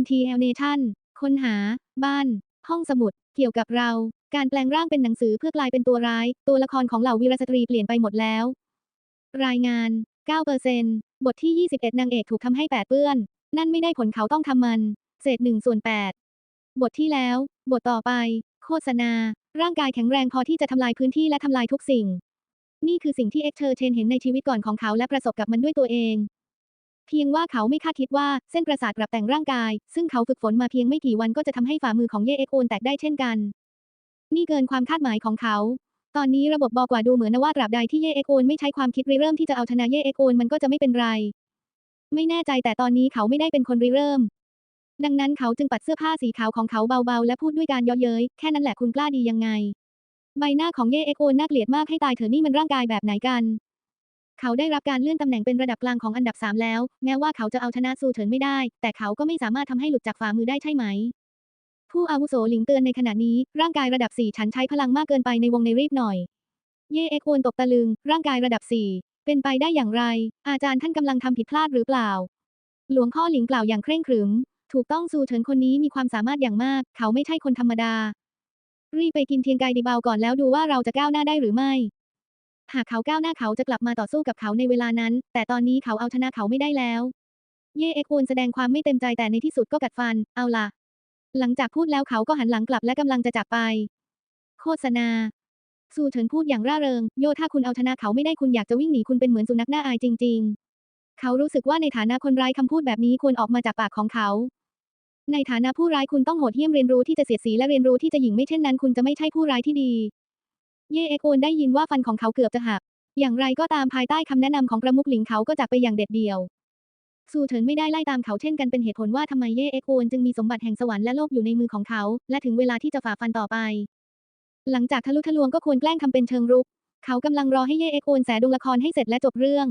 MTL Nation ค้นหา บ้าน ห้องสมุด เกี่ยวกับเรา การแปลงร่างเป็นหนังสือเพื่อกลายเป็นตัวร้าย ตัวละครของเหล่าวีรสตรีเปลี่ยนไปหมดแล้ว รายงาน 9%บทที่ 21 นางเอกถูกทำให้แปดเปื้อน นั่นไม่ได้ผลเขาต้องทำมัน เศษ1ส่วน8บทที่แล้ว บทต่อไป โฆษณา ร่างกายแข็งแรงพอที่จะทำลายพื้นที่และทำลายทุกสิ่ง นี่คือสิ่งที่เอ็กเชอร์เชนเห็นในชีวิตก่อนของเขาและประสบกับมันด้วยตัวเอง เพียงว่าเขาไม่คาดคิดว่าเส้นประสาทปรับแต่งร่างกาย ซึ่งเขาฝึกฝนมาเพียงไม่กี่วันก็จะทำให้ฝ่ามือของเยเอ็กโอนแตกได้เช่นกัน นี่เกินความคาดหมายของเขา ตอนนี้ระบบบอกว่าดูเหมือนว่าตราบใดที่เยเอ็กโอนไม่ใช้ความคิดริเริ่มที่จะเอาชนะเยเอ็กโอนมันก็จะไม่เป็นไร ไม่แน่ใจแต่ตอนนี้เขาไม่ได้เป็นคนริเริ่ม ดังนั้นเขาจึงปัดเสื้อผ้าสีขาวของเขาเบาๆ และพูดด้วยการเย่อเย้ยแค่นั้นแหละคุณกล้าดียังไง ใบหน้าของเยเอ็กโอนน่าเกลียดมากให้ตายเถอะนี่มันร่างกายแบบไหนกัน เขาได้รับการเลื่อนตำแหน่งเป็นระดับกลางของอันดับ 3 แล้ว แม้ว่าเขาจะเอาชนะซูเฉินไม่ได้ แต่เขาก็ไม่สามารถทำให้หลุดจากฝ่ามือได้ใช่ไหม ผู้อาวุโสหลิงเตือนในขณะนี้ ร่างกายระดับ 4 ฉันใช้พลังมากเกินไปในวงในรีบหน่อย เย่เอ็กโอนตกตะลึง ร่างกายระดับ 4 เป็นไปได้อย่างไร อาจารย์ท่านกำลังทำผิดพลาดหรือเปล่า หลวงพ่อหลิงกล่าวอย่างเคร่งขรึม ถูกต้องซูเฉินคนนี้มีความสามารถอย่างมาก เขาไม่ใช่คนธรรมดา รีบไปกินเทียงไกดีเบาก่อนแล้วดูว่าเราจะก้าวหน้าได้หรือไม่ หากเขาก้าวหน้าเขาจะกลับมาต่อสู้กับเขาในเวลานั้น แต่ตอนนี้เขาเอาชนะเขาไม่ได้แล้ว เย่เอ็กโอนแสดงความไม่เต็มใจแต่ในที่สุดก็กัดฟัน เอาล่ะ หลังจากพูดแล้วเขาก็หันหลังกลับและกำลังจะจากไป โฆษณาซูเฉินพูดอย่างร่าเริง โยถ้าคุณเอาชนะเขาไม่ได้คุณอยากจะวิ่งหนีคุณเป็นเหมือนสุนัขหน้าอายจริง ๆ เขารู้สึกว่าในฐานะคนร้ายคำพูดแบบนี้ควรออกมาจากปากของเขา ในฐานะผู้ร้ายคุณต้องโหดเหี้ยมเรียนรู้ที่จะเสียดสีและเรียนรู้ที่จะหยิ่งไม่เช่นนั้น คุณจะไม่ใช่ผู้ร้ายที่ดี เย่เอกโอนได้ยินว่าฟันของเขาเกือบจะหัก อย่างไรก็ตามภายใต้คำแนะนำของประมุขหลิงเขาก็จากไปอย่างเด็ดเดี่ยวซูเฉินไม่ได้ไล่ตามเขาเช่นกันเป็นเหตุผลว่าทำไมเย่เอกโอนจึงมีสมบัติแห่งสวรรค์และโลกอยู่ในมือของเขา และถึงเวลาที่จะฝ่าฟันต่อไป หลังจากทะลุทะลวงก็ควรแกล้งทำเป็นเชิงรุก เขากำลังรอให้เย่เอกโอนแสดงละครให้เสร็จและจบเรื่อง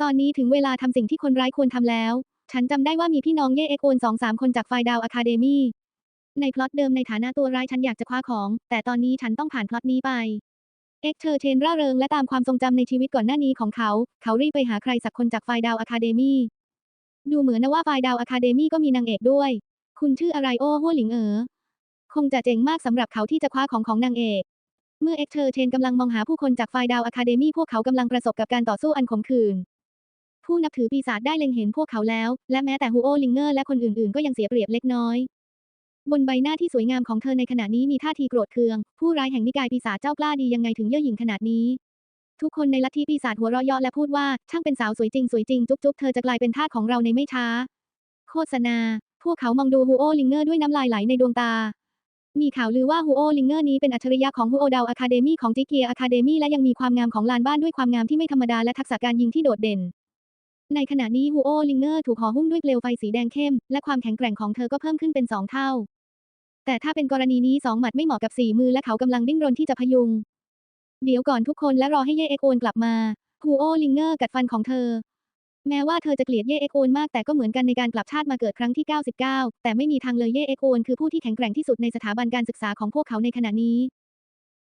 ตอนนี้ถึงเวลาทำสิ่งที่คนร้ายควรทำแล้ว ฉันจำได้ว่ามีพี่น้องเย่เอกโอนสองสามคนจากไฟดาวอะคาเดมี่ ในพล็อตเดิมในฐานะตัวร้ายฉันอยากจะคว้าของ แต่ตอนนี้ฉันต้องผ่านพล็อตนี้ไป เอ็กเชอร์เชนร่าเริงและตามความทรงจำในชีวิตก่อนหน้านี้ของเขา เขารีบไปหาใครสักคนจากไฟดาวอะคาเดมี่ดูเหมือนนะว่าไฟดาวอะคาเดมี่ก็มีนางเอกด้วย คุณชื่ออะไรโอ้หัวหลิงเอ๋อคงจะเจ๋งมากสำหรับเขาที่จะคว้าของของนางเอกเมื่อเอ็กเชอร์เชนกำลังมองหาผู้คนจากไฟดาวอะคาเดมี่พวกเขากำลังประสบกับการต่อสู้อันขมขื่นผู้นับถือปีศาจได้เล็งเห็นพวกเขาแล้ว และแม้แต่ฮูโอลิงเกอร์และคนอื่นๆ ก็ยังเสียเปรียบเล็กน้อย บนใบหน้าที่สวยงามของเธอในขณะนี้มีท่าทีโกรธเคือง ผู้ร้ายแห่งนิกายปีศาจเจ้ากล้าดียังไงถึงเย่อหยิ่งขนาดนี้ ทุกคนในลัทธิปีศาจหัวเราะเยาะและพูดว่า ช่างเป็นสาวสวยจริงสวยจริง จุ๊บจุ๊บเธอจะกลายเป็นทาสของเราในไม่ช้า โฆษณา พวกเขามองดูฮูโอลิงเกอร์ด้วยน้ำลายไหลในดวงตา มีข่าวลือว่าฮูโอลิงเกอร์นี้เป็นอัจฉริยะของฮูโอดาวอะคาเดมี่ของจิเกียอะคาเดมี่และยังมีความงามของลานบ้านด้วยความงามที่ไม่ธรรมดาและทักษะการยิงที่โดดเด่นในขณะนี้ฮูโอลิงเกอร์ถูกห่อหุ้มด้วยเปลวไฟสีแดงเข้ม และความแข็งแกร่งของเธอก็เพิ่มขึ้นเป็นสองเท่า แต่ถ้าเป็นกรณีนี้สองหมัดไม่เหมาะกับสี่มือและเขากำลังดิ้นรนที่จะพยุง เดี๋ยวก่อนทุกคนและรอให้เย่เอกโอนกลับมาฮูโอลิงเกอร์กัดฟันของเธอ แม้ว่าเธอจะเกลียดเย่เอกโอนมากแต่ก็เหมือนกันในการกลับชาติมาเกิดครั้งที่ 99 แต่ไม่มีทางเลยเย่เอกโอนคือผู้ที่แข็งแกร่งที่สุดในสถาบันการศึกษาของพวกเขาในขณะนี้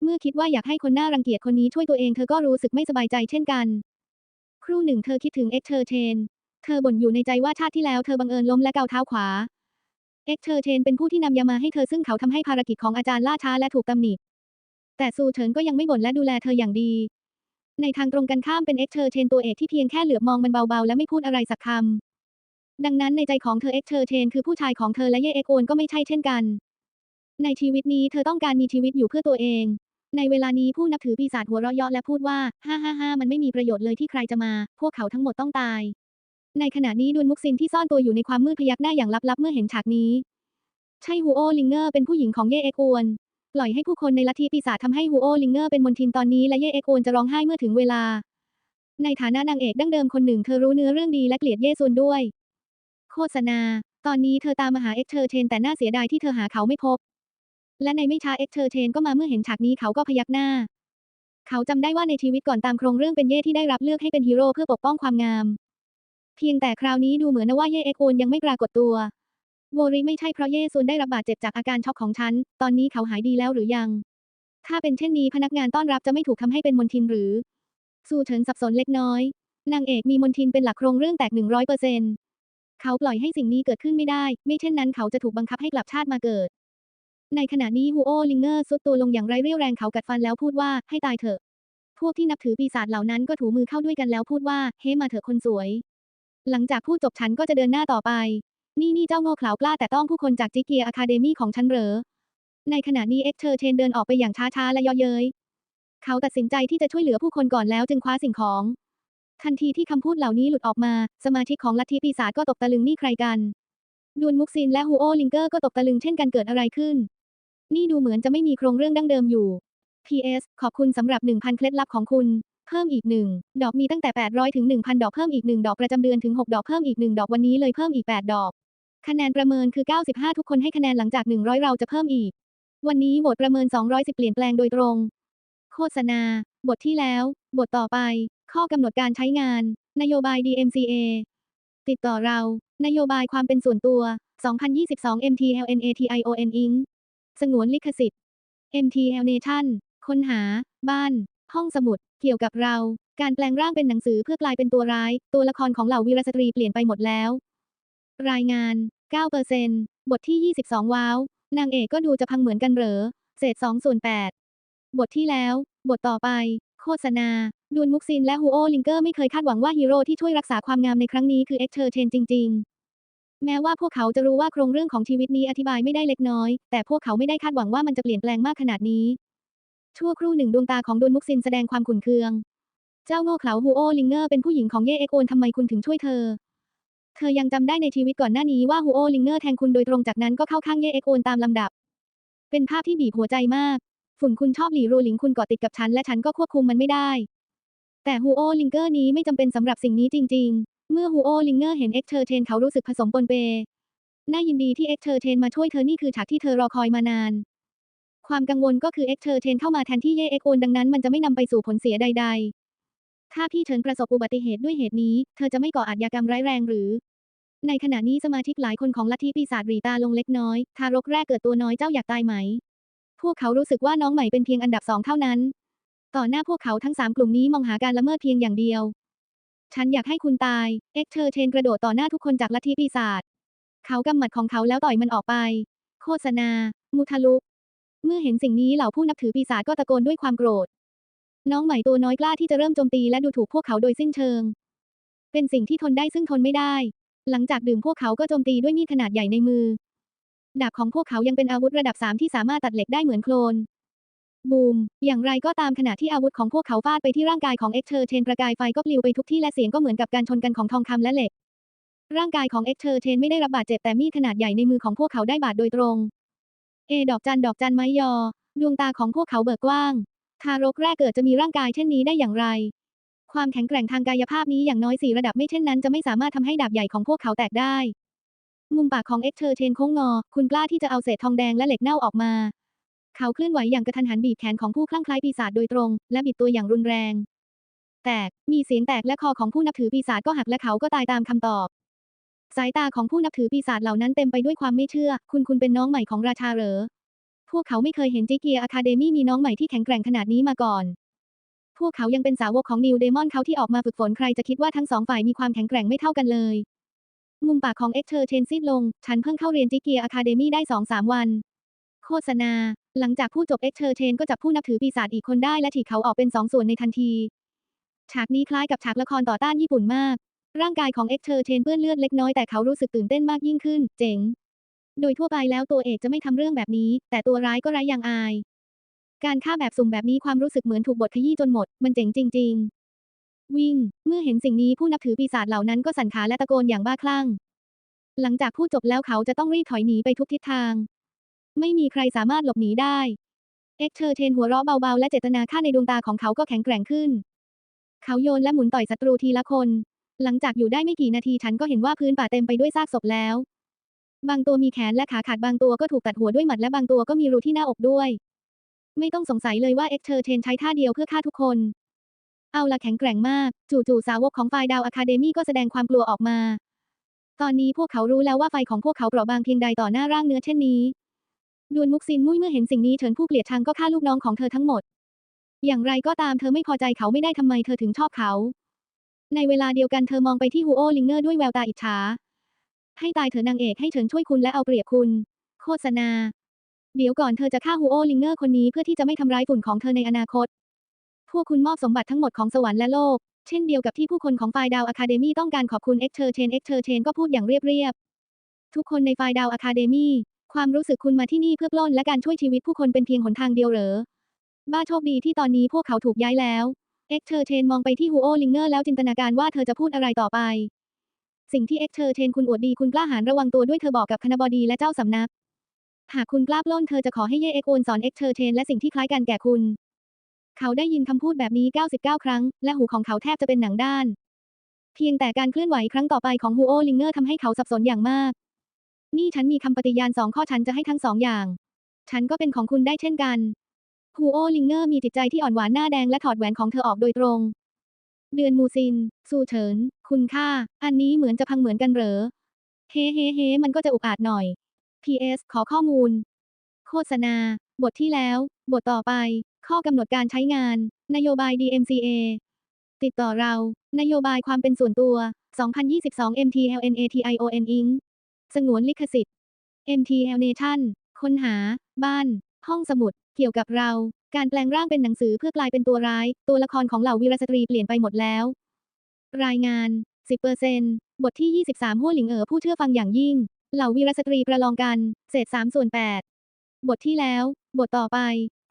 เมื่อคิดว่าอยากให้คนน้ารังเกียจคนนี้ช่วยตัวเองเธอก็รู้สึกไม่สบายใจเช่นกัน ครู่หนึ่งเธอคิดถึงเอ็กเชอร์เชนเธอบ่นอยู่ในใจว่าชาติที่แล้วเธอบังเอิญล้มและเกาเท้าขวา เอ็กเชอร์เชนเป็นผู้ที่นำยามาให้เธอซึ่งเขาทำให้ภารกิจของอาจารย์ล่าช้าและถูกตำหนิ แต่ซูเฉินก็ยังไม่บ่นและดูแลเธออย่างดี ในทางตรงกันข้ามเป็นเอ็กเชอร์เชนตัวเอกที่เพียงแค่เหลือบมองมันเบาๆ และไม่พูดอะไรสักคำ ดังนั้นในใจของเธอเอ็กเชอร์เชนคือผู้ชายของเธอและเย่เอกโอนก็ไม่ใช่เช่นกัน ในชีวิตนี้เธอต้องการมีชีวิตอยู่เพื่อตัวเอง ในเวลานี้ผู้นับถือปีศาจหัวเราะเยาะและพูดว่า ฮ่าฮ่าฮ่ามันไม่มีประโยชน์เลยที่ใครจะมา พวกเขาทั้งหมดต้องตาย ในขณะนี้ดุนมุกซินที่ซ่อนตัวอยู่ในความมืดพยักหน้าอย่างลับๆเมื่อเห็นฉากนี้ ใช่ฮูโอลิงเกอร์เป็นผู้หญิงของเย่เอกโอนปล่อยให้ผู้คนในลัทธิปีศาจทำให้ฮูโอลิงเกอร์เป็นมนทินตอนนี้และเย่เอกโอนจะร้องไห้เมื่อถึงเวลา ในฐานะนางเอกดั้งเดิมคนหนึ่งเธอรู้เนื้อเรื่องดีและเกลียดเย่ซุนด้วย โฆษณา ตอนนี้เธอตามมาหาเอ็กเชอร์เชนแต่น่าเสียดายที่เธอหาเขาไม่พบ และในไม่ช้าเอ็กเชอร์เชนก็มาเมื่อเห็นฉากนี้เขาก็พยักหน้า เขาจำได้ว่าในชีวิตก่อนตามโครงเรื่องเป็นเย่ที่ได้รับเลือกให้เป็นฮีโร่เพื่อปกป้องความงาม พียงแต่คราวนี้ดูเหมือนนว่าเย่เอกโอนยังไม่ปรากฏตัวโวริไม่ใช่เพราะเย่ซุนได้รับบาดเจ็บจากอาการช็อกของฉัน ตอนนี้เขาหายดีแล้วหรือยัง ถ้าเป็นเช่นนี้พนักงานต้อนรับจะไม่ถูกทำให้เป็นมนทินหรือซูเฉินสับสนเล็กน้อย นางเอกมีมนทินเป็นหลักโครงเรื่องแตกหนึ่งร้อยเปอร์เซ็นต์เขาปล่อยให้สิ่งนี้เกิดขึ้นไม่ได้ ไม่เช่นนั้นเขาจะถูกบังคับให้กลับชาติมาเกิด ในขณะนี้ฮูโอลิงเกอร์ซุดตัวลงอย่างไร้เรี่ยวแรงเขากัดฟันแล้วพูดว่าให้ตายเถอะ พวกที่นับถือปีศาจเหล่านั้นก็ถูมือเข้าด้วยกันแล้วพูดว่า เฮ้มาเถอะคนสวย หลังจากพูดจบฉันก็จะเดินหน้าต่อไป นี่นี่เจ้าโง่เขลากล้าแต่ต้องผู้คนจากจิเกียอะคาเดมี่ของฉันเหรอ ในขณะนี้เอ็กเชอร์เชนเดินออกไปอย่างช้าๆและเย่อเย้ย เขาตัดสินใจที่จะช่วยเหลือผู้คนก่อนแล้วจึงคว้าสิ่งของ ทันทีที่คำพูดเหล่านี้หลุดออกมา สมาชิกของลัทธิปีศาจก็ตกตะลึงนี่ใครกัน ดวนมุกซินและฮูโอลิงเกอร์ก็ตกตะลึงเช่นกันเกิดอะไรขึ้น นี่ดูเหมือนจะไม่มีโครงเรื่องดั้งเดิมอยู่ PS ขอบคุณสำหรับ 1,000 เคล็ดลับของคุณ พิ่มอีก 1 ดอกมีตั้งแต่ 800 ถึง 1,000 ดอกเพิ่มอีก 1 ดอกประจำเดือนถึง 6 ดอกเพิ่มอีก 1 ดอกวันนี้เลยเพิ่มอีก 8 ดอก คะแนนประเมินคือ 95 ทุกคนให้คะแนนหลังจาก 100 เราจะเพิ่มอีก วันนี้โหวตประเมิน 210 เปลี่ยนแปลงโดยตรง โฆษณา บทที่แล้ว บทต่อไป ข้อกำหนดการใช้งาน นโยบาย DMCA ติดต่อเรา นโยบายความเป็นส่วนตัว 2022 MTLNATION Inc. สงวนลิขสิทธิ์ MTL Nation ค้นหา บ้าน ห้องสมุด เกี่ยวกับเรา การแปลงร่างเป็นหนังสือเพื่อกลายเป็นตัวร้าย ตัวละครของเหล่าวีรสตรีเปลี่ยนไปหมดแล้ว รายงาน 9%บทที่ 22 ว้าว นางเอกก็ดูจะพังเหมือนกันเหรอ เศษ2ส่วน8บทที่แล้ว บทต่อไป โฆษณาดวนมุกซินและฮูโอลิงเกอร์ไม่เคยคาดหวังว่าฮีโร่ที่ช่วยรักษาความงามในครั้งนี้คือเอ็กเชอร์เชนจริง ๆแม้ว่าพวกเขาจะรู้ว่าโครงเรื่องของชีวิตนี้อธิบายไม่ได้เล็กน้อย แต่พวกเขาไม่ได้คาดหวังว่ามันจะเปลี่ยนแปลงมากขนาดนี้ ชั่วครู่หนึ่งดวงตาของดวนมุกซินแสดงความขุ่นเคือง เจ้าโง่เขลาฮูโอลิงเกอร์เป็นผู้หญิงของเย่เอ็กโอนทำไมคุณถึงช่วยเธอ เธอยังจำได้ในชีวิตก่อนหน้านี้ว่าฮูโอลิงเกอร์แทงคุณโดยตรงจากนั้นก็เข้าข้างเย่เอ็กโอนตามลำดับ เป็นภาพที่บีบหัวใจมาก ฝุ่นคุณชอบหลีรูหลิงคุณเกาะติดกับฉันและฉันก็ควบคุมมันไม่ได้ แต่ฮูโอลิงเกอร์นี้ไม่จำเป็นสำหรับสิ่งนี้จริง ๆ เมื่อฮูโอลิงเกอร์เห็นเอ็กเชอร์เชนเขารู้สึกผสมปนเปน่ายินดีที่เอ็กเชอร์เชนมาช่วยเธอนี่คือฉากที่เธอรอคอยมานาน ความกังวลก็คือเอ็กเชอร์เชนเข้ามาแทนที่เย่เอ็กโอนดังนั้นมันจะไม่นำไปสู่ผลเสียใด ๆ ถ้าพี่เฉินประสบอุบัติเหตุด้วยเหตุนี้ เธอจะไม่ก่ออาชญากรรมร้ายแรงหรือ ในขณะนี้สมาชิกหลายคนของลัทธิปีศาจหรีตาลงเล็กน้อย ทารกแรกเกิดตัวน้อยเจ้าอยากตายไหม พวกเขารู้สึกว่าน้องใหม่เป็นเพียงอันดับสองเท่านั้น ต่อหน้าพวกเขาทั้งสามกลุ่มนี้มองหาการละเมิดเพียงอย่างเดียว ฉันอยากให้คุณตาย เอ็กเชอร์เชนกระโดดต่อหน้าทุกคนจากลัทธิปีศาจ เขากำหมัดของเขาแล้วต่อยมันออกไป โฆษณา มุทะลุ เมื่อเห็นสิ่งนี้เหล่าผู้นับถือปีศาจก็ตะโกนด้วยความโกรธ น้องใหม่ตัวน้อยกล้าที่จะเริ่มโจมตีและดูถูกพวกเขาโดยสิ้นเชิง เป็นสิ่งที่ทนได้ซึ่งทนไม่ได้ หลังจากดื่มพวกเขาก็โจมตีด้วยมีดขนาดใหญ่ในมือ ดาบของพวกเขายังเป็นอาวุธระดับสามที่สามารถตัดเหล็กได้เหมือนโคลน บูม อย่างไรก็ตามขณะที่อาวุธของพวกเขาฟาดไปที่ร่างกายของเอ็กเชอร์เชนประกายไฟก็ปลิวไปทุกที่และเสียงก็เหมือนกับการชนกันของทองคำและเหล็ก ร่างกายของเอ็กเชอร์เชนไม่ได้รับบาดเจ็บแต่มีดขนาดใหญ่ในมือของพวกเขาได้บาดโดยตรง เอดอกจันดอกจันไม้ยอ ดวงตาของพวกเขาเบิกกว้าง ทารกแรกเกิดจะมีร่างกายเช่นนี้ได้อย่างไร ความแข็งแกร่งทางกายภาพนี้อย่างน้อยสี่ระดับไม่เช่นนั้นจะไม่สามารถทำให้ดาบใหญ่ของพวกเขาแตกได้ มุมปากของเอ็กเชอร์เชนโค้งงอ คุณกล้าที่จะเอาเศษทองแดงและเหล็กเน่าออกมา เขาเคลื่อนไหวอย่างกระทันหันบีบแขนของผู้คลั่งไคล้ปีศาจโดยตรง และบิดตัวอย่างรุนแรง แตก มีเสียงแตกและคอของผู้นับถือปีศาจก็หักและเขาก็ตายตามคำตอบ สายตาของผู้นับถือปีศาจเหล่านั้นเต็มไปด้วยความไม่เชื่อ คุณคุณเป็นน้องใหม่ของราชาเหรอ พวกเขาไม่เคยเห็นจิเกียอะคาเดมี่มีน้องใหม่ที่แข็งแกร่งขนาดนี้มาก่อน พวกเขายังเป็นสาวกของนิวเดมอนเขาที่ออกมาฝึกฝนใครจะคิดว่าทั้งสองฝ่ายมีความแข็งแกร่งไม่เท่ากันเลย มุมปากของเอ็กเชอร์เชนซีดลง ฉันเพิ่งเข้าเรียนจิเกียอะคาเดมี่ได้สองสามวัน โฆษณา หลังจากพูดจบเอ็กเชอร์เชนก็จับผู้นับถือปีศาจอีกคนได้และถีบเขาออกเป็นสองส่วนในทันที ฉากนี้คล้ายกับฉากละครต่อต้านญี่ปุ่นมาก ร่างกายของเอ็กเชอร์เชนเปื้อนเลือดเล็กน้อยแต่เขารู้สึกตื่นเต้นมากยิ่งขึ้น เจ๋ง โดยทั่วไปแล้วตัวเอกจะไม่ทำเรื่องแบบนี้ แต่ตัวร้ายก็ร้ายอย่างอาย การฆ่าแบบสุ่มแบบนี้ความรู้สึกเหมือนถูกบทขยี้จนหมด มันเจ๋งจริง ๆ วิ่ง เมื่อเห็นสิ่งนี้ผู้นับถือปีศาจเหล่านั้นก็สั่นขาและตะโกนอย่างบ้าคลั่ง หลังจากพูดจบแล้วเขาจะต้องรีบถอยหนีไปทุกทิศทาง ไม่มีใครสามารถหลบหนีได้ เอ็กเชอร์เชนหัวเราะเบาๆและเจตนาฆ่าในดวงตาของเขาก็แข็งแกร่งขึ้น เขาโยนและหมุนต่อยศัตรูทีละคน หลังจากอยู่ได้ไม่กี่นาทีฉันก็เห็นว่าพื้นป่าเต็มไปด้วยซากศพแล้ว บางตัวมีแขนและขาขาดบางตัวก็ถูกตัดหัวด้วยหมัดและบางตัวก็มีรูที่หน้าอกด้วย ไม่ต้องสงสัยเลยว่าเอ็กเชอร์เชนใช้ท่าเดียวเพื่อฆ่าทุกคน เอาละแข็งแกร่งมาก จู่ๆสาวกของฝ่ายดาวอะคาเดมี่ก็แสดงความกลัวออกมา ตอนนี้พวกเขารู้แล้วว่าไฟของพวกเขาเปราะบางเพียงใดต่อหน้าร่างเนื้อเช่นนี้ดวนมุกซินมุ้ยเมื่อเห็นสิ่งนี้เฉินผู้เกลียดชังก็ฆ่าลูกน้องของเธอทั้งหมด อย่างไรก็ตามเธอไม่พอใจเขาไม่ได้ทำไมเธอถึงชอบเขา ในเวลาเดียวกันเธอมองไปที่ฮูโอลิงเนอร์ด้วยแววตาอิจฉา ให้ตายเถอะนางเอกให้เฉินช่วยคุณและเอาเปรียบคุณ โฆษณา เดี๋ยวก่อนเธอจะฆ่าฮูโอลิงเกอร์คนนี้เพื่อที่จะไม่ทำร้ายฝุ่นของเธอในอนาคต พวกคุณมอบสมบัติทั้งหมดของสวรรค์และโลก เช่นเดียวกับที่ผู้คนของฝ่ายดาวอะคาเดมี่ต้องการขอบคุณเอ็กเชอร์เชนเอ็กเชอร์เชนก็พูดอย่างเรียบๆ ทุกคนในฝ่ายดาวอะคาเดมี่ความรู้สึกคุณมาที่นี่เพื่อปล้นและการช่วยชีวิตผู้คนเป็นเพียงหนทางเดียวเหรอ บ้าโชคดีที่ตอนนี้พวกเขาถูกย้ายแล้ว เอ็กเชอร์เชนมองไปที่ฮูโอลิงเกอร์แล้วจินตนาการว่าเธอจะพูดอะไรต่อไป สิ่งที่เอ็กเชอร์เชนคุณอวดดีคุณกล้าหาญระวังตัวด้วยเธอบอกกับคณบดีและเจ้าสำนัก หากคุณกล้าปล้นเธอจะขอให้เย่เอ็กโอนสอนเอ็กเชอร์เชนและสิ่งที่คล้ายกันแก่คุณ เขาได้ยินคำพูดแบบนี้ 99 ครั้ง และหูของเขาแทบจะเป็นหนังด้าน เพียงแต่การเคลื่อนไหวครั้งต่อไปของฮูโอลิงเกอร์ทำให้เขาสับสนอย่างมาก นี่ฉันมีคำปฏิญาณสองข้อฉันจะให้ทั้งสองอย่าง ฉันก็เป็นของคุณได้เช่นกัน ฮูโอลิงเกอร์มีจิตใจที่อ่อนหวานหน้าแดงและถอดแหวนของเธอออกโดยตรง เดือนมูซินซูเฉิน คุณค่า อันนี้เหมือนจะพังเหมือนกันเหรอ เฮ้เฮ้เฮ้มันก็จะอุกอาจหน่อย PS ขอข้อมูล โฆษณา บทที่แล้ว บทต่อไป ข้อกำหนดการใช้งาน นโยบาย DMCA ติดต่อเรา นโยบายความเป็นส่วนตัว 2022 MTLNATION Inc. สงวนลิขสิทธิ์ MTL Nation ค้นหา บ้าน ห้องสมุด กี่ยวกับเรา การแปลงร่างเป็นหนังสือเพื่อกลายเป็นตัวร้าย ตัวละครของเหล่าวีรสตรีเปลี่ยนไปหมดแล้ว รายงาน 10%บทที่ 23 หัวหลิงเอ๋อผู้เชื่อฟังอย่างยิ่ง เหล่าวีรสตรีประลองกัน เศษ3ส่วน8บทที่แล้ว บทต่อไป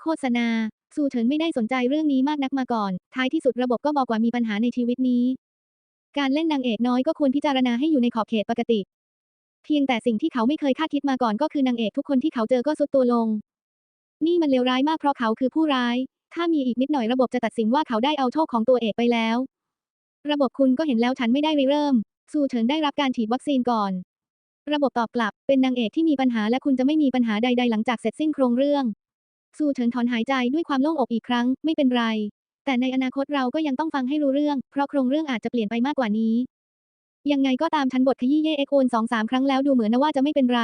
โฆษณาซูเฉินไม่ได้สนใจเรื่องนี้มากนักมาก่อน ท้ายที่สุดระบบก็บอกว่ามีปัญหาในชีวิตนี้ การเล่นนางเอกน้อยก็ควรพิจารณาให้อยู่ในขอบเขตปกติ เพียงแต่สิ่งที่เขาไม่เคยคาดคิดมาก่อนก็คือนางเอกทุกคนที่เขาเจอก็สุดตัวลง นี่มันเลวร้ายมากเพราะเขาคือผู้ร้าย ถ้ามีอีกนิดหน่อยระบบจะตัดสินว่าเขาได้เอาโชคของตัวเอกไปแล้ว ระบบคุณก็เห็นแล้วฉันไม่ได้ริเริ่ม ซูเฉินได้รับการฉีดวัคซีนก่อน ระบบตอบกลับเป็นนางเอกที่มีปัญหาและคุณจะไม่มีปัญหาใด ๆ หลังจากเสร็จสิ้นโครงเรื่อง ซูเฉินถอนหายใจด้วยความโล่งอกอีกครั้ง ไม่เป็นไร แต่ในอนาคตเราก็ยังต้องฟังให้รู้เรื่อง เพราะโครงเรื่องอาจจะเปลี่ยนไปมากกว่านี้ ยังไงก็ตามฉันบทขยี้เย่เอ็กโอนสองสามครั้งแล้วดูเหมือนนะว่าจะไม่เป็นไร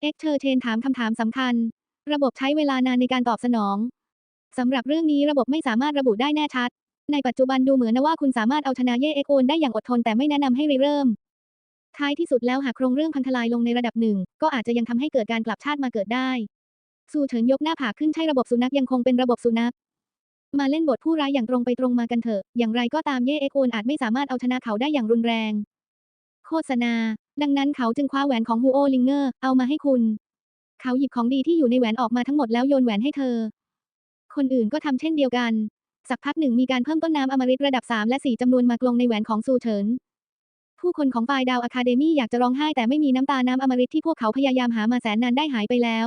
เอ็กเชอร์เชนถามคำถามสำคัญ ระบบใช้เวลานานในการตอบสนองสำหรับเรื่องนี้ระบบไม่สามารถระบุได้แน่ชัด ในปัจจุบันดูเหมือนนะว่าคุณสามารถเอาชนะเย่เอ็กโอนได้อย่างอดทนแต่ไม่แนะนำให้ริเริ่ม ท้ายที่สุดแล้วหากโครงเรื่องพังทลายลงในระดับหนึ่ง ก็อาจจะยังทำให้เกิดการกลับชาติมาเกิดได้ซูเฉินยกหน้าผากขึ้นใช่ระบบสุนัขยังคงเป็นระบบสุนัข มาเล่นบทผู้ร้ายอย่างตรงไปตรงมากันเถอะ อย่างไรก็ตามเย่เอ็กโอนอาจไม่สามารถเอาชนะเขาได้อย่างรุนแรง โฆษณา ดังนั้นเขาจึงคว้าแหวนของฮูโอลิงเกอร์เอามาให้คุณ เขาหยิบของดีที่อยู่ในแหวนออกมาทั้งหมดแล้วโยนแหวนให้เธอ คนอื่นก็ทำเช่นเดียวกัน สักพักหนึ่งมีการเพิ่มต้นน้ำอมฤตระดับ 3 และ 4จำนวนมากลงในแหวนของซูเฉิน ผู้คนของฝ่ายดาวอะคาเดมี่อยากจะร้องไห้แต่ไม่มีน้ำตาน้ำอมฤตที่พวกเขาพยายามหามาแสนนานได้หายไปแล้ว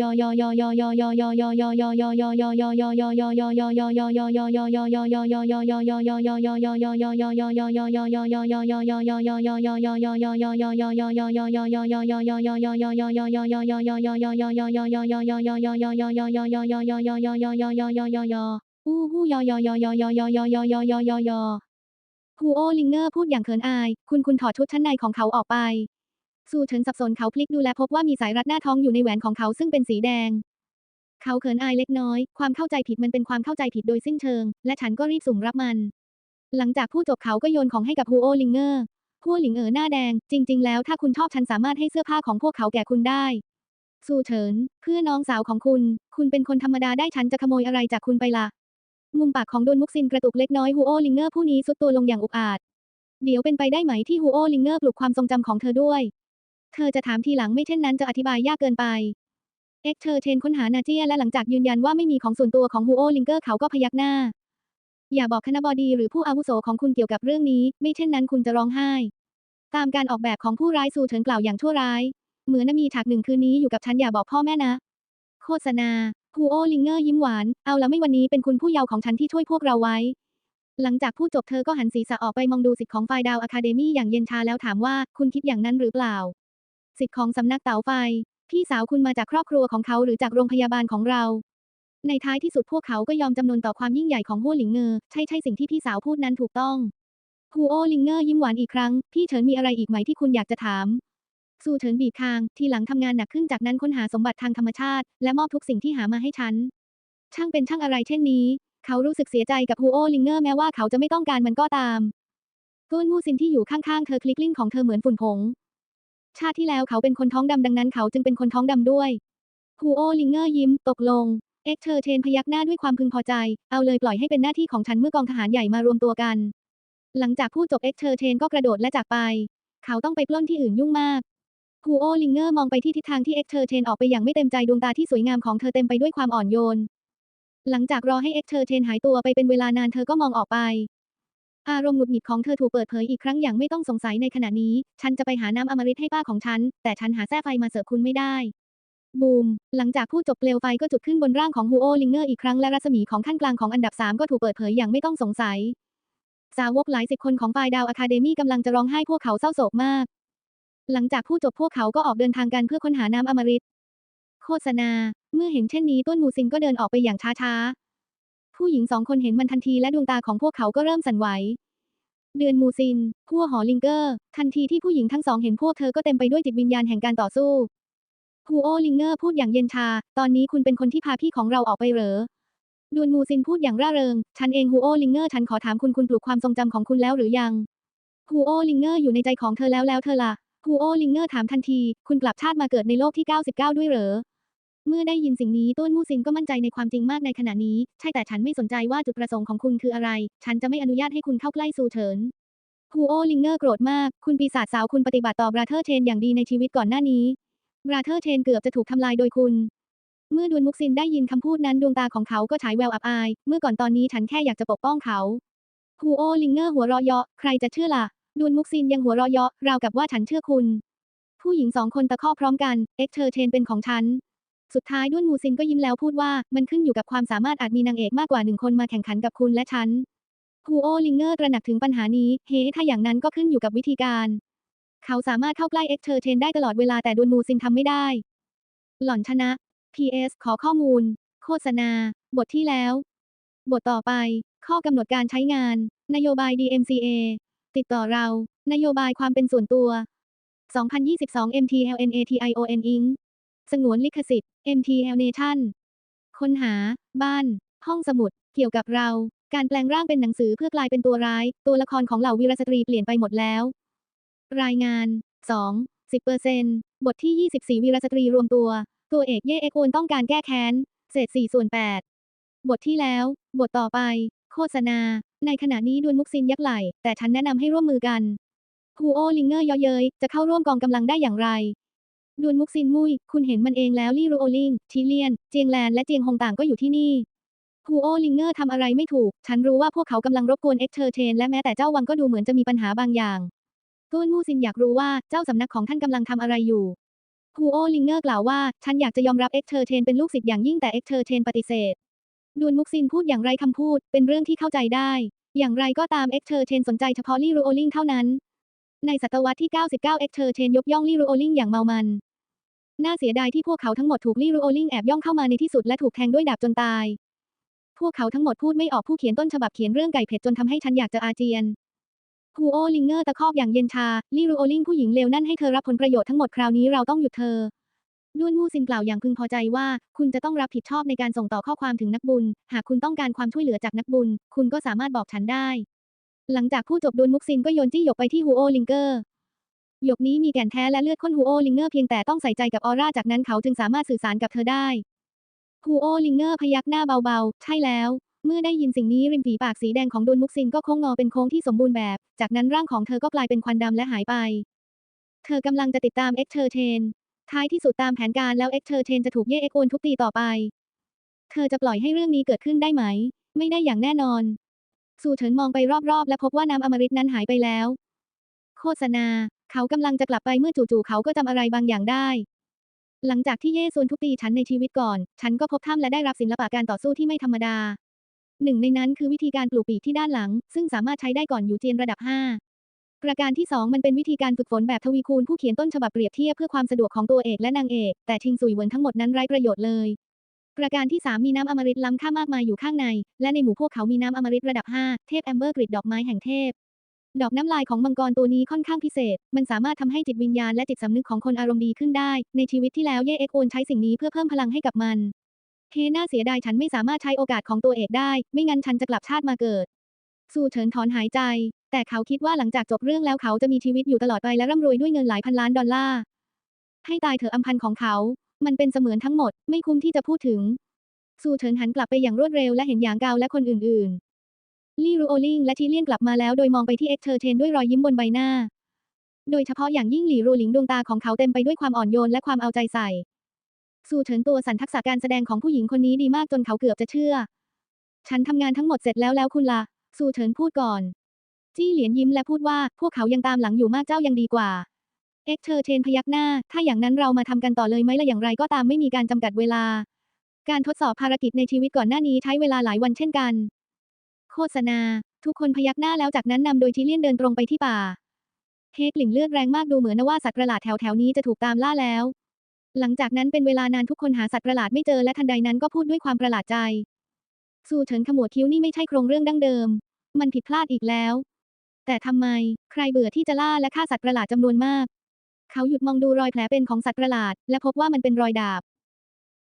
อยอยอยอยอยอยอยอยอยอยอฮูโอลิงเกอร์พูดอย่างเขินอาย คุณคุณถอดชุดชั้นในของเขาออกไป ซูเฉินสับสนเขาพลิกดูและพบว่ามีสายรัดหน้าท้องอยู่ในแหวนของเขาซึ่งเป็นสีแดง เขาเขินอายเล็กน้อย ความเข้าใจผิดมันเป็นความเข้าใจผิดโดยสิ้นเชิง และฉันก็รีบสุ่มรับมัน หลังจากพูดจบเขาก็โยนของให้กับฮูโอลิงเกอร์ฮัวหลิงเอ๋อหน้าแดง จริง ๆ แล้วถ้าคุณชอบฉันสามารถให้เสื้อผ้าของพวกเขาแก่คุณได้ซูเฉิน เพื่อน้องสาวของคุณ คุณเป็นคนธรรมดาได้ฉันจะขโมยอะไรจากคุณไปล่ะ มุมปากของโดนมุกซินกระตุกเล็กน้อยฮูโอลิงเกอร์ผู้นี้สุดตัวลงอย่างอุกอาจ เดี๋ยวเป็นไปได้ไหมที่ฮูโอลิงเกอร์ปลุกความทรงจำของเธอด้วย เธอจะถามทีหลังไม่เช่นนั้นจะอธิบายยากเกินไป เอ็กเชอเชนค้นหานาเจียและหลังจากยืนยันว่าไม่มีของส่วนตัวของฮูโอลิงเกอร์เขาก็พยักหน้า อย่าบอกคณบดีหรือผู้อาวุโสของคุณเกี่ยวกับเรื่องนี้ ไม่เช่นนั้นคุณจะร้องไห้ ตามการออกแบบของผู้ร้ายซูเฉินกล่าวอย่างชั่วร้าย เหมือนมีฉากหนึ่งคืนนี้อยู่กับฉันอย่าบอกพ่อแม่นะ โฆษณาฮูโอลิงเกอร์ยิ้มหวาน เอาละไม่วันนี้เป็นคุณผู้เยาว์ของฉันที่ช่วยพวกเราไว้ หลังจากพูดจบเธอก็หันศีรษะออกไปมองดูสิทธิ์ของฝ่ายดาวอะคาเดมี่อย่างเย็นชาแล้วถามว่าคุณคิดอย่างนั้นหรือเปล่า สิทธิ์ของสำนักเต๋าไฟ พี่สาวคุณมาจากครอบครัวของเขาหรือจากโรงพยาบาลของเรา ในท้ายที่สุดพวกเขาก็ยอมจำนนต่อความยิ่งใหญ่ของฮั่วหลิงเงอ ใช่ใช่สิ่งที่พี่สาวพูดนั้นถูกต้องฮูโอลิงเงอร์ยิ้มหวานอีกครั้ง พี่เฉินมีอะไรอีกไหมที่คุณอยากจะถามสู้เฉินบีบคาง ทีหลังทำงานหนักขึ้นจากนั้นค้นหาสมบัติทางธรรมชาติ และมอบทุกสิ่งที่หามาให้ฉัน ช่างเป็นช่างอะไรเช่นนี้ เขารู้สึกเสียใจกับฮูโอลิงเงอร์แม้ว่าเขาจะไม่ต้องการมันก็ตามต้นมูซินที่อยู่ข้างๆเธอคลิกลิ้นของเธอเหมือนฝุ่นผง ชาติที่แล้วเขาเป็นคนท้องดำดังนั้นเขาจึงเป็นคนท้องดำด้วยฮูโอลิงเงอร์ยิ้ม ตกลง เอ็กเชอร์เชนพยักหน้าด้วยความพึงพอใจ เอาเลยปล่อยให้เป็นหน้าที่ของฉันเมื่อกองทหารใหญ่มารวมตัวกัน หลังจากพูดจบเอ็กเชอร์เชนก็กระโดดและจากไป เขาต้องไปปล้นที่อื่นยุ่งมากฮูโอลิงเงอร์มองไปที่ทิศทางที่เอ็กเชอร์เชนออกไปอย่างไม่เต็มใจดวงตาที่สวยงามของเธอเต็มไปด้วยความอ่อนโยน หลังจากรอให้เอ็กเชอร์เชนหายตัวไปเป็นเวลานานเธอก็มองออกไป อารมณ์หงุดหงิดของเธอถูกเปิดเผยอีกครั้งอย่างไม่ต้องสงสัยในขณะนี้ ฉันจะไปหาน้ำอมฤตให้ป้าของฉัน แต่ฉันหาแส้ไฟมาเสิร์ฟคุณไม่ได้ บูม หลังจากพูดจบเปลวไฟก็จุดขึ้นบนร่างของฮูโอลิงเงอร์อีกครั้งและรัศมีของขั้นกลางของอันดับ 3 ก็ถูกเปิดเผยอย่างไม่ต้องสงสัย สาวกหลายสิบคนของฝ่ายดาวอะคาเดมี่กำลังจะร้องไห้พวกเขาเศร้าโศกมาก หลังจากพูดจบพวกเขาก็ออกเดินทางกันเพื่อค้นหาน้ำอมฤตโฆษณา เมื่อเห็นเช่นนี้ต้นมูซินก็เดินออกไปอย่างช้าๆ ผู้หญิงสองคนเห็นมันทันทีและดวงตาของพวกเขาก็เริ่มสั่นไหว เดือนมูซินพัวหอลิงเกอร์ ทันทีที่ผู้หญิงทั้งสองเห็นพวกเธอก็เต็มไปด้วยจิตวิญญาณแห่งการต่อสู้ฮูโอลิงเกอร์พูดอย่างเย็นชา ตอนนี้คุณเป็นคนที่พาพี่ของเราออกไปเหรอดวนมูซินพูดอย่างร่าเริง ฉันเองฮูโอลิงเกอร์ฉันขอถามคุณคุณปลุกความทรงจำของคุณแล้วหรือยังฮูโอลิงเกอร์อยู่ในใจของเธอแล้วแล้วเธอล่ะฮูโอลิงเกอร์ถามทันที คุณกลับชาติมาเกิดในโลกที่ 99 ด้วยเหรอ เมื่อได้ยินสิ่งนี้ต้นมูซินก็มั่นใจในความจริงมากในขณะนี้ ใช่แต่ฉันไม่สนใจว่าจุดประสงค์ของคุณคืออะไร ฉันจะไม่อนุญาตให้คุณเข้าใกล้ซูเฉินฮูโอลิงเกอร์โกรธมาก คุณปีศาจสาวคุณปฏิบัติต่อบราเธอร์เชนอย่างดีในชีวิตก่อนหน้านี้บราเธอร์เชนเกือบจะถูกทำลายโดยคุณ เมื่อดวนมุกซินได้ยินคำพูดนั้นดวงตาของเขาก็ฉายแววอับอาย เมื่อก่อนตอนนี้ฉันแค่อยากจะปกป้องเขาฮูโอลิงเกอร์หัวเราะเยาะใครจะเชื่อล่ะดวนมุกซินยังหัวเราะเยาะราวกับว่าฉันเชื่อคุณ ผู้หญิงสองคนตะคอกพร้อมกันเอ็กเชอร์เชนเป็นของฉัน สุดท้ายด้วนมูซินก็ยิ้มแล้วพูดว่า มันขึ้นอยู่กับความสามารถอาจมีนางเอกมากกว่าหนึ่งคนมาแข่งขันกับคุณและฉันฮูโอลิงเกอร์ตระหนักถึงปัญหานี้ เฮ้ ถ้าอย่างนั้นก็ขึ้นอยู่กับวิธีการ เขาสามารถเข้าใกล้เอ็กเชอร์เชนได้ตลอดเวลาแต่ดวนมูซินทำไม่ได้ หล่อนชนะ PS ขอข้อมูล โฆษณา บทที่แล้ว บทต่อไป ข้อกำหนดการใช้งาน นโยบาย DMCA ติดต่อเรา นโยบายความเป็นส่วนตัว 2022 MTLNATION Inc. สงวนลิขสิทธิ์ MTL Nation ค้นหา บ้าน ห้องสมุด เกี่ยวกับเรา การแปลงร่างเป็นหนังสือเพื่อกลายเป็นตัวร้าย ตัวละครของเหล่าวีรสตรีเปลี่ยนไปหมดแล้ว รายงาน 2 10%บทที่ 24 วีรสตรีรวมตัว ตัวเอกเย่เอกโอนต้องการแก้แค้น เศษ4ส่วน8บทที่แล้ว บทต่อไป โฆษณา ในขณะนี้ดวนมุกซินยักไหล แต่ฉันแนะนำให้ร่วมมือกันฮูโอลิงเงอร์ย่อเย้ยจะเข้าร่วมกองกำลังได้อย่างไร ดวนมุกซินมุย คุณเห็นมันเองแล้วลี่รูโอลิง ทีเลียน เจียงแลนและเจียงฮงต่างก็อยู่ที่นี่ฮูโอลิงเงอร์ทำอะไรไม่ถูก ฉันรู้ว่าพวกเขากำลังรบกวนเอ็กเชอร์เชนและแม้แต่เจ้าวังก็ดูเหมือนจะมีปัญหาบางอย่างต้วนมูซินอยากรู้ว่าเจ้าสำนักของท่านกำลังทำอะไรอยู่ฮูโอลิงเงอร์กล่าวว่า ฉันอยากจะยอมรับเอ็กเชอร์เชนเป็นลูกศิษย์อย่างยิ่งแต่เอ็กเชอร์เชนปฏิเสธดวนมุกซินพูดอย่างไรคำพูด เป็นเรื่องที่เข้าใจได้ อย่างไรก็ตามเอ็กเชอร์เชนสนใจเฉพาะลี่รูโอลิงเท่านั้น ในศตวรรษที่ 99 เอ็กเชอร์เชนยกย่องลี่รูโอลิงอย่างเมามัน น่าเสียดายที่พวกเขาทั้งหมดถูกลี่รูโอลิงแอบย่องเข้ามาในที่สุดและถูกแทงด้วยดาบจนตาย พวกเขาทั้งหมดพูดไม่ออกผู้เขียนต้นฉบับเขียนเรื่องไก่เผ็ดจนทำให้ฉันอยากจะอาเจียนฮูโอลิงเงอร์ตะคอกอย่างเย็นชาลี่รูโอลิงผู้หญิงเลวนั่นให้เธอรับผลประโยชน์ทั้งหมดคราวนี้เราต้องหยุดเธอด้วนมูซินกล่าวอย่างพึงพอใจว่า คุณจะต้องรับผิดชอบในการส่งต่อข้อความถึงนักบุญ หากคุณต้องการความช่วยเหลือจากนักบุญ คุณก็สามารถบอกฉันได้ หลังจากพูดจบดวนมุกซินก็โยนจี้หยกไปที่ฮูโอลิงเกอร์หยกนี้มีแก่นแท้และเลือดข้นฮูโอลิงเกอร์เพียงแต่ต้องใส่ใจกับออร่าจากนั้นเขาจึงสามารถสื่อสารกับเธอได้ฮูโอลิงเกอร์พยักหน้าเบาๆ ใช่แล้ว เมื่อได้ยินสิ่งนี้ริมฝีปากสีแดงของดวนมุกซินก็โค้งงอเป็นโค้งที่สมบูรณ์แบบ จากนั้นร่างของเธอก็กลายเป็นควันดำและหายไป เธอกำลังจะติดตามเอ็กเชอร์เชนท้ายที่สุดตามแผนการแล้วเอ็กเชอร์เชนจะถูกเย่เอ็กโอนทุบตีต่อไป เธอจะปล่อยให้เรื่องนี้เกิดขึ้นได้ไหม ไม่ได้อย่างแน่นอน ซูเฉินมองไปรอบๆ และพบว่าน้ำอมฤตนั้นหายไปแล้ว โฆษณา เขากำลังจะกลับไปเมื่อจู่ๆเขาก็จำอะไรบางอย่างได้ หลังจากที่เย่ซุนทุบตีฉันในชีวิตก่อน ฉันก็พบถ้ำและได้รับศิลปะการต่อสู้ที่ไม่ธรรมดา หนึ่งในนั้นคือวิธีการปลูกปีกที่ด้านหลัง ซึ่งสามารถใช้ได้ก่อนอยู่เจียนระดับ 5 ประการที่ 2 มันเป็นวิธีการฝึกฝนแบบทวีคูณผู้เขียนต้นฉบับเปรียบเทียบเพื่อความสะดวกของตัวเอกและนางเอก แต่ทิงซุยเหวินทั้งหมดนั้นไร้ประโยชน์เลย ประการที่ 3 มีน้ำอมฤตล้ำค่ามากมายอยู่ข้างใน และในหมู่พวกเขามีน้ำอมฤตระดับ 5 เทพแอมเบอร์กริดดอกไม้แห่งเทพ ดอกน้ำลายของมังกรตัวนี้ค่อนข้างพิเศษ มันสามารถทำให้จิตวิญญาณและจิตสำนึกของคนอารมณ์ดีขึ้นได้ ในชีวิตที่แล้วเย่เอ็กโอนใช้สิ่งนี้เพื่อเพิ่มพลังให้กับมัน เฮน่าเสียดายฉันไม่สามารถใช้โอกาสของตัวเอกได้ ไม่งั้นฉันจะกลับชาติมาเกิด สู่เฉินถอนหายใจ แต่เขาคิดว่าหลังจากจบเรื่องแล้วเขาจะมีชีวิตอยู่ตลอดไปและร่ำรวยด้วยเงินหลายพันล้านดอลลาร์ ให้ตายเถอะอำพันของเขา มันเป็นเสมือนทั้งหมด ไม่คุ้มที่จะพูดถึงสู่เฉินหันกลับไปอย่างรวดเร็วและเห็นหยางเกาและคนอื่นๆ ลี่รูโอลิงและทีเลียนกลับมาแล้วโดยมองไปที่เอ็กเชอร์เทนด้วยรอยยิ้มบนใบหน้า โดยเฉพาะอย่างยิ่งหลี่รูหลิงดวงตาของเขาเต็มไปด้วยความอ่อนโยนและความเอาใจใส่สู่เฉินตัวสันทักษะการแสดงของผู้หญิงคนนี้ดีมากจนเขาเกือบจะเชื่อ ฉันทำงานทั้งหมดเสร็จแล้วแล้วคุณละ่ะสู่เฉินพูดก่อน จี้เหลียนยิ้มและพูดว่าพวกเขายังตามหลังอยู่มากเจ้ายังดีกว่า เอ็กเชอร์เทนพยักหน้า ถ้าอย่างนั้นเรามาทำกันต่อเลยไหมละอย่างไรก็ตามไม่มีการจำกัดเวลา การทดสอบภารกิจในชีวิตก่อนหน้านี้ใช้เวลาหลายวันเช่นกัน โฆษณา ทุกคนพยักหน้าแล้วจากนั้นนำโดยทีเลียนเดินตรงไปที่ป่า เฮกหลิ่นเลือดแรงมากดูเหมือนนะว่าสัตว์ประหลาดแถวแถวๆนี้จะถูกตามล่าแล้ว หลังจากนั้นเป็นเวลานานทุกคนหาสัตว์ประหลาดไม่เจอและทันใดนั้นก็พูดด้วยความประหลาดใจสู่เฉินขมวดคิ้วนี่ไม่ใช่โครงเรื่องดั้งเดิม มันผิดพลาดอีกแล้ว แต่ทำไม ใครเบื่อที่จะล่าและฆ่าสัตว์ประหลาดจำนวนมาก เขาหยุดมองดูรอยแผลเป็นของสัตว์ประหลาด และพบว่ามันเป็นรอยดาบ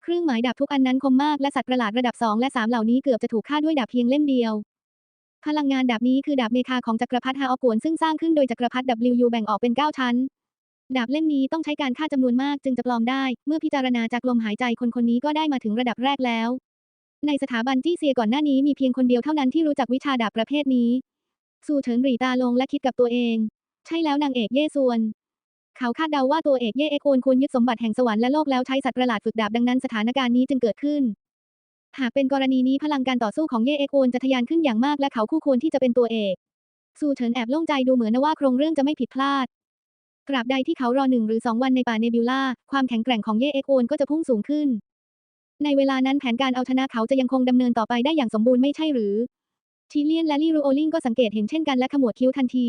เครื่องหมายดาบทุกอันนั้นคมมากและสัตว์ประหลาดระดับ2และ3เหล่านี้เกือบจะถูกฆ่าด้วยดาบเพียงเล่มเดียว พลังงานดาบนี้คือดาบเมคาของจักรพรรดิฮาออกวนซึ่งสร้างขึ้นโดยจักรพรรดิ WU แบ่งออกเป็น 9 ชั้น ดาบเล่มนี้ต้องใช้การฆ่าจำนวนมากจึงจะปลอมได้ เมื่อพิจารณาจากลมหายใจคนคนนี้ก็ได้มาถึงระดับแรกแล้ว ในสถาบันจี้เซียก่อนหน้านี้มีเพียงคนเดียวเท่านั้นที่รู้จักวิชาดาบประเภทนี้ สู่เฉินหรีตาลงและคิดกับตัวเอง ใช่แล้วนางเอกเย่ซวน เขาคาดเดาว่าตัวเอกเย่เอกโอนควรยึดสมบัติแห่งสวรรค์และโลกแล้วใช้สัตว์ประหลาดฝึกดาบดังนั้นสถานการณ์นี้จึงเกิดขึ้น หากเป็นกรณีนี้พลังการต่อสู้ของเย่เอกโอนจะทะยานขึ้นอย่างมากและเขาคู่ควรที่จะเป็นตัวเอกสู่เฉินแอบโล่งใจดูเหมือนว่าโครงเรื่องจะไม่ผิดพลาดตราบใดที่เขารอหนึ่งหรือสองวันในป่าเนบิวล่าความแข็งแกร่งของเย่เอกโอนก็จะพุ่งสูงขึ้น ในเวลานั้นแผนการเอาชนะเขาจะยังคงดำเนินต่อไปได้อย่างสมบูรณ์ไม่ใช่หรือทีเลียนและลี่รูโอลิงก็สังเกตเห็นเช่นกันและขมวดคิ้วทันที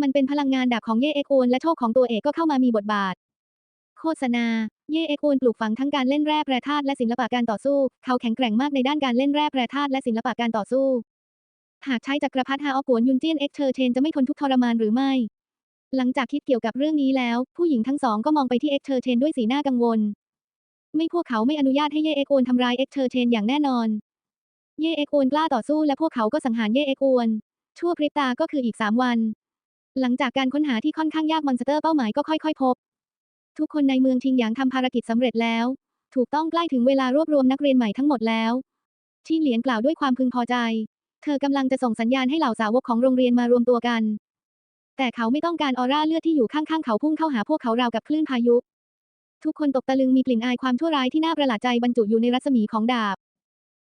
มันเป็นพลังงานดาบของเย่เอกโอนและโชคของตัวเอกก็เข้ามามีบทบาท โฆษณา เย่เอกโอนปลูกฝังทั้งการเล่นแร่แปรธาตุและศิลปะการต่อสู้ เขาแข็งแกร่งมากในด้านการเล่นแร่แปรธาตุและศิลปะการต่อสู้ หากใช้จักรพรรดิฮาออกวนยุนเจียนเอ็กเชอร์เชนจะไม่ทนทุกทรมานหรือไม่ หลังจากคิดเกี่ยวกับเรื่องนี้แล้ว ผู้หญิงทั้งสองก็มองไปที่เอ็กเชอร์เชนด้วยสีหน้ากังวล ไม่พวกเขาไม่อนุญาตให้เย่เอกโอนทำร้ายเอ็กเชอร์เชนอย่างแน่นอน เย่เอกโอนกล้าต่อสู้และพวกเขาก็สังหารเย่เอกโอนชั่วพริบตาก็คืออีกสามวัน หลังจากการค้นหาที่ค่อนข้างยากมอนสเตอร์เป้าหมายก็ค่อยๆ พบ ทุกคนในเมืองทิงหยางทำภารกิจสำเร็จแล้ว ถูกต้องใกล้ถึงเวลารวบรวมนักเรียนใหม่ทั้งหมดแล้วที่เหลียนกล่าวด้วยความพึงพอใจ เธอกำลังจะส่งสัญญาณให้เหล่าสาวกของโรงเรียนมารวมตัวกัน แต่เขาไม่ต้องการออร่าเลือดที่อยู่ข้างๆเขาพุ่งเข้าหาพวกเขาราวกับคลื่นพายุ ทุกคนตกตะลึงมีกลิ่นอายความชั่วร้ายที่น่าประหลาดใจบรรจุอยู่ในรัศมีของดาบ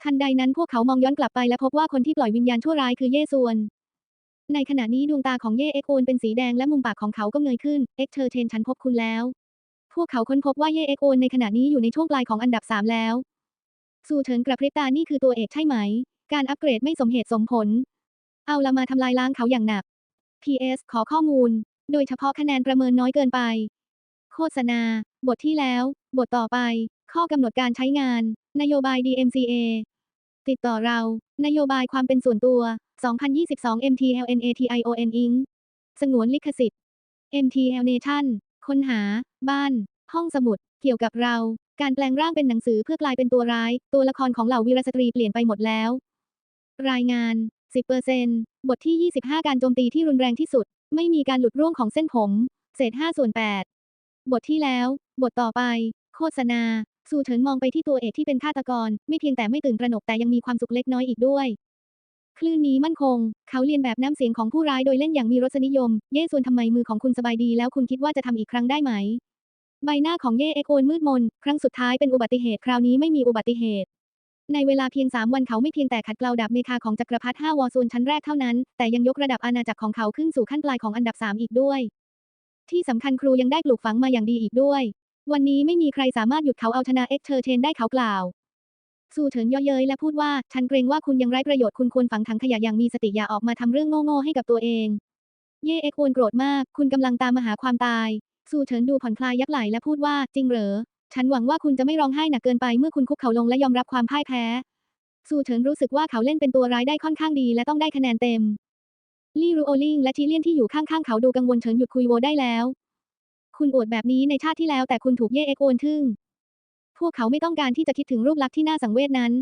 ทันใดนั้นพวกเขามองย้อนกลับไปและพบว่าคนที่ปล่อยวิญญาณชั่วร้ายคือเย่ซวน ในขณะนี้ดวงตาของเย่เอ็กโอนเป็นสีแดงและมุมปากของเขาก็เงยขึ้น เอ็กเชอร์เชนฉันพบคุณแล้ว พวกเขาค้นพบว่าเย่เอ็กโอนในขณะนี้อยู่ในช่วงปลายของอันดับสามแล้ว สู่เฉินกระพริบตานี่คือตัวเอกใช่ไหม การอัปเกรดไม่สมเหตุสมผล เอาละมาทำลายล้างเขาอย่างหนัก PS ขอข้อมูล โดยเฉพาะคะแนนประเมินน้อยเกินไป โฆษณา บทที่แล้ว บทต่อไป ข้อกำหนดการใช้งาน นโยบาย DMCA ติดต่อเรา นโยบายความเป็นส่วนตัว 2022 MTLNATION Inc. สงวนลิขสิทธิ์ MTL Nation ค้นหา บ้าน ห้องสมุด เกี่ยวกับเรา การแปลงร่างเป็นหนังสือเพื่อกลายเป็นตัวร้าย ตัวละครของเหล่าวีรสตรีเปลี่ยนไปหมดแล้ว รายงาน 10%บทที่ 25 การโจมตีที่รุนแรงที่สุด ไม่มีการหลุดร่วงของเส้นผม เศษ5ส่วน8บทที่แล้ว บทต่อไป โฆษณา สูเฉินมองไปที่ตัวเอกที่เป็นฆาตกร ไม่เพียงแต่ไม่ตื่นตระหนกแต่ยังมีความสุขเล็กน้อยอีกด้วย คลื่นนี้มั่นคง เขาเรียนแบบน้ำเสียงของผู้ร้ายโดยเล่นอย่างมีรสนิยม เย่ส่วนทำไมมือของคุณสบายดีแล้วคุณคิดว่าจะทำอีกครั้งได้ไหม ใบหน้าของเย่เอโอนมืดมน ครั้งสุดท้ายเป็นอุบัติเหตุคราวนี้ไม่มีอุบัติเหตุ ในเวลาเพียง3วันเขาไม่เพียงแต่ขัดเกลาดาบเมคาของจักรพรรดิ5วอร์ซูนชั้นแรกเท่านั้น แต่ยังยกระดับอาณาจักรของเขาขึ้นสู่ขั้นปลายของอันดับ3อีกด้วย ที่สำคัญครูยังได้ปลูกฝังมาอย่างดีอีกด้วย วันนี้ไม่มีใครสามารถหยุดเขาเอาชนะเอ็กเชอร์เชนได้เขากล่าวสู้เฉินเย่อเย้ยและพูดว่า ฉันเกรงว่าคุณยังไร้ประโยชน์คุณควรฝังถังขยะอย่างมีสติอย่าออกมาทำเรื่องโง่ๆให้กับตัวเอง เย่เอ็กโอนโกรธมาก คุณกำลังตามมาหาความตาย สู้เฉินดูผ่อนคลายยักไหลและพูดว่าจริงเหรอ ฉันหวังว่าคุณจะไม่ร้องไห้หนักเกินไปเมื่อคุณคุกเข่าลงและยอมรับความพ่ายแพ้ สู้เฉินรู้สึกว่าเขาเล่นเป็นตัวร้ายได้ค่อนข้างดีและต้องได้คะแนนเต็ม ลี่รูโอลิงและทีเลียนที่อยู่ข้างๆเขาดูกังวลเฉินหยุดคุยโวได้แล้ว คุณอวดแบบนี้ในชาติที่แล้วแต่คุณถูกเย่เอ็กโอนทึ่ง พวกเขาไม่ต้องการที่จะคิดถึงรูปลักษณ์ที่น่าสังเวชนั้น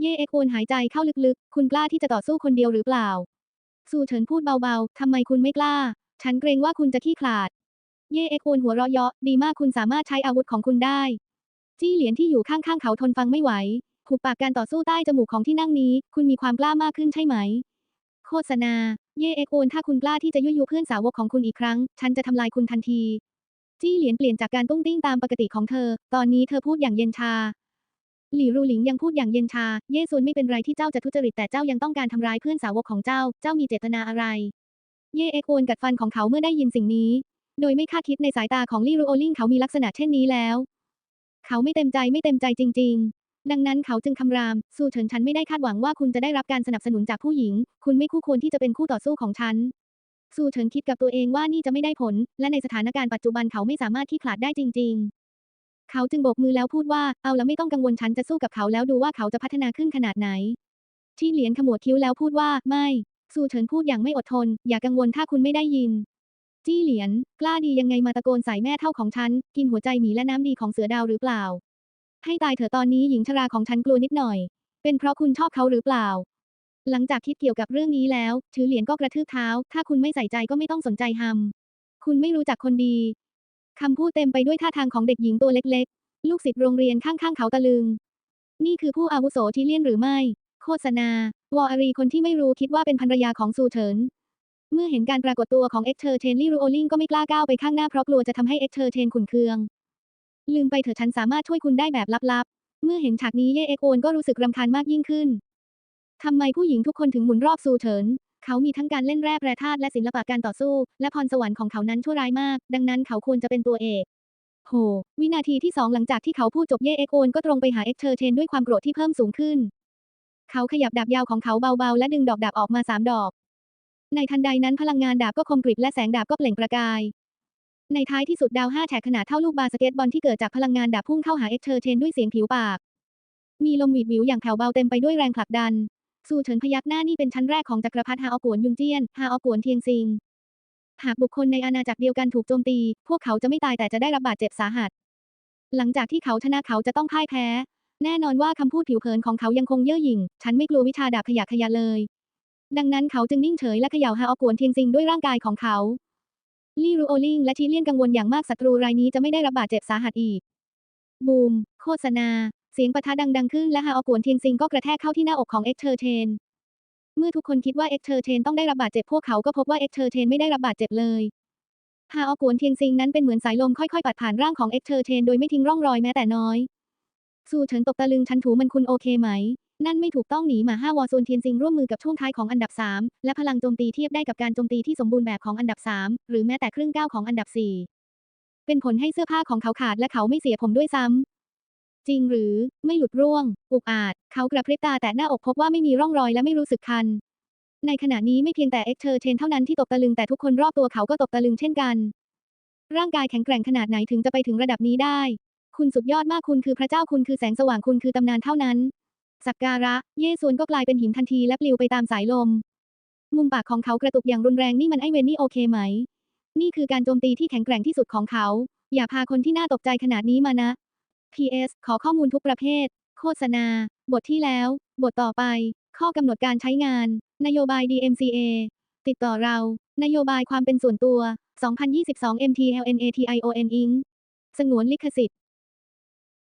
เย่เอ็กโอนหายใจเข้าลึกๆ คุณกล้าที่จะต่อสู้คนเดียวหรือเปล่า สู้เฉินพูดเบาๆ ทำไมคุณไม่กล้า ฉันเกรงว่าคุณจะขี้ขลาด เย่เอ็กโอนหัวเราะเยาะ ดีมากคุณสามารถใช้อาวุธของคุณได้ จี้เหลียนที่อยู่ข้างๆเขาทนฟังไม่ไหวผูกปากการต่อสู้ใต้จมูกของที่นั่งนี้ คุณมีความกล้ามากขึ้นใช่ไหม โฆษณา เย่เอ็กโอนถ้าคุณกล้าที่จะยุยยุเพื่อนสาวกของคุณอีกครั้ง ฉันจะทำลายคุณทันที จี้เหลียนเปลี่ยนจากการตุ้งติ้งตามปกติของเธอ ตอนนี้เธอพูดอย่างเย็นชา หลี่รูหลิงยังพูดอย่างเย็นชา เย่ซุนไม่เป็นไรที่เจ้าจะทุจริตแต่เจ้ายังต้องการทำร้ายเพื่อนสาวกของเจ้า เจ้ามีเจตนาอะไร เย่เอ็กโอนกัดฟันของเขาเมื่อได้ยินสิ่งนี้ โดยไม่คาดคิดในสายตาของลี่รูโอลิงเขามีลักษณะเช่นนี้แล้ว เขาไม่เต็มใจไม่เต็มใจจริง ๆ ดังนั้นเขาจึงคำราม สู้เฉินฉันไม่ได้คาดหวังว่าคุณจะได้รับการสนับสนุนจากผู้หญิง คุณไม่คู่ควรที่จะเป็นคู่ต่อสู้ของฉัน สู้เฉินคิดกับตัวเองว่านี่จะไม่ได้ผล และในสถานการณ์ปัจจุบันเขาไม่สามารถขี้ขลาดได้จริง ๆ เขาจึงโบกมือแล้วพูดว่า เอาละไม่ต้องกังวลฉันจะสู้กับเขาแล้วดูว่าเขาจะพัฒนาขึ้นขนาดไหน ที่เหลียนขมวดคิ้วแล้วพูดว่า ไม่ สู้เฉินพูดอย่างไม่อดทน อย่ากังวลถ้าคุณไม่ได้ยินจี้เหลียน กล้าดียังไงมาตะโกนใส่แม่เท่าของฉัน กินหัวใจหมีและน้ำดีของเสือดาวหรือเปล่า ให้ตายเถอะตอนนี้หญิงชราของฉันกลัวนิดหน่อย เป็นเพราะคุณชอบเขาหรือเปล่า หลังจากคิดเกี่ยวกับเรื่องนี้แล้ว ถือเหรียญก็กระทืบเท้า ถ้าคุณไม่ใส่ใจก็ไม่ต้องสนใจฮัม คุณไม่รู้จักคนดี คำพูดเต็มไปด้วยท่าทางของเด็กหญิงตัวเล็กๆ ลูกศิษย์โรงเรียนข้างๆเขาตะลึง นี่คือผู้อาวุโสที่เลี่ยนหรือไม่ โฆษณา วออารีคนที่ไม่รู้คิดว่าเป็นภรรยาของซูเฉินเมื่อเห็นการปรากฏตัวของเอ็กเชอร์เชนลี่รูโอลิงก็ไม่กล้าก้าวไปข้างหน้าเพราะกลัวจะทำให้เอ็กเชอร์เชนขุนเคือง ลืมไปเถอะฉันสามารถช่วยคุณได้แบบลับๆ เมื่อเห็นฉากนี้เย่เอ็กโอนก็รู้สึกรำคาญมากยิ่งขึ้น ทำไมผู้หญิงทุกคนถึงหมุนรอบซูเฉิน เขามีทั้งการเล่นแร่แปรธาตุและศิลปะการต่อสู้ และพรสวรรค์ของเขานั้นชั่วร้ายมาก ดังนั้นเขาควรจะเป็นตัวเอกโห วินาทีที่สองหลังจากที่เขาพูดจบเย่เอ็กโอนก็ตรงไปหาเอ็กเชอร์เชนด้วยความโกรธที่เพิ่มสูงขึ้น เขาขยับดาบยาวของเขาเบาๆ และดึงดอกดาบออกมาสามดอก ในทันใดนั้นพลังงานดาบก็คมกริบและแสงดาบก็เปล่งประกาย ในท้ายที่สุดดาวห้าแฉกขนาดเท่าลูกบาสเกตบอลที่เกิดจากพลังงานดาบพุ่งเข้าหาเอ็กเชอร์เชนด้วยเสียงผิวปาก มีลมหวีดวิวอย่างแผ่วเบาเต็มไปด้วยแรงผลักดัน สู่เฉินพยักหน้านี่เป็นชั้นแรกของจักรพรรดิฮาออกวนยุนเจี้ยน ฮาออกวนเทียงซิง หากบุคคลในอาณาจักรเดียวกันถูกโจมตี พวกเขาจะไม่ตายแต่จะได้รับบาดเจ็บสาหัส หลังจากที่เขาชนะเขาจะต้องพ่ายแพ้ แน่นอนว่าคำพูดผิวเผินของเขายังคงเย่อหยิ่ง ฉันไม่กลัววิชาดาบขยะขยะเลย ดังนั้นเขาจึงนิ่งเฉยและเขย่าฮาออกวนเทียงซิงด้วยร่างกายของเขา ลี่รูโอลิงและทีเลียนกังวลอย่างมากศัตรูรายนี้จะไม่ได้รับบาดเจ็บสาหัสอีก บูม โฆษณา เสียงปะทะดังๆขึ้นและฮาออกวนเทียงซิงก็กระแทกเข้าที่หน้าอกของเอ็กเชอร์เชนเมื่อทุกคนคิดว่าเอ็กเชอร์เชนต้องได้รับบาดเจ็บพวกเขาก็พบว่าเอ็กเชอร์เชนไม่ได้รับบาดเจ็บเลยฮาออกวนเทียงซิงนั้นเป็นเหมือนสายลมค่อยๆปัดผ่านร่างของเอ็กเชอร์เชนโดยไม่ทิ้งร่องรอยแม้แต่น้อยสู่เฉินตกตะลึงฉันถูมันคุณโอเคไหม นั่นไม่ถูกต้องหนีมาห้าวอซูนเทียนซิงร่วมมือกับช่วงท้ายของอันดับ 3 และพลังโจมตีเทียบได้กับการโจมตีที่สมบูรณ์แบบของอันดับ 3 หรือแม้แต่ครึ่งก้าวของอันดับ 4 เป็นผลให้เสื้อผ้าของเขาขาดและเขาไม่เสียผมด้วยซ้ำ จริงหรือไม่หลุดร่วง อุกอาจ เขากระพริบตาแต่หน้าอกพบว่าไม่มีร่องรอยและไม่รู้สึกคัน ในขณะนี้ไม่เพียงแต่เอ็กเชอร์เชนเท่านั้นที่ตกตะลึงแต่ทุกคนรอบตัวเขาก็ตกตะลึงเช่นกัน ร่างกายแข็งแกร่งขนาดไหนถึงจะไปถึงระดับนี้ได้ คุณสุดยอดมากคุณคือพระเจ้าคุณคือแสงสว่างคุณคือตำนานเท่านั้น สักการะ เยซวนก็กลายเป็นหินทันทีและปลิวไปตามสายลม มุมปากของเขากระตุกอย่างรุนแรงนี่มันไอเวนนี่โอเคไหม นี่คือการโจมตีที่แข็งแกร่งที่สุดของเขา อย่าพาคนที่น่าตกใจขนาดนี้มานะ PS ขอข้อมูลทุกประเภท โฆษณา บทที่แล้ว บทต่อไป ข้อกำหนดการใช้งาน นโยบาย DMCA ติดต่อเรา นโยบายความเป็นส่วนตัว 2022 MTLNATION Inc. สงวนลิขสิทธิ์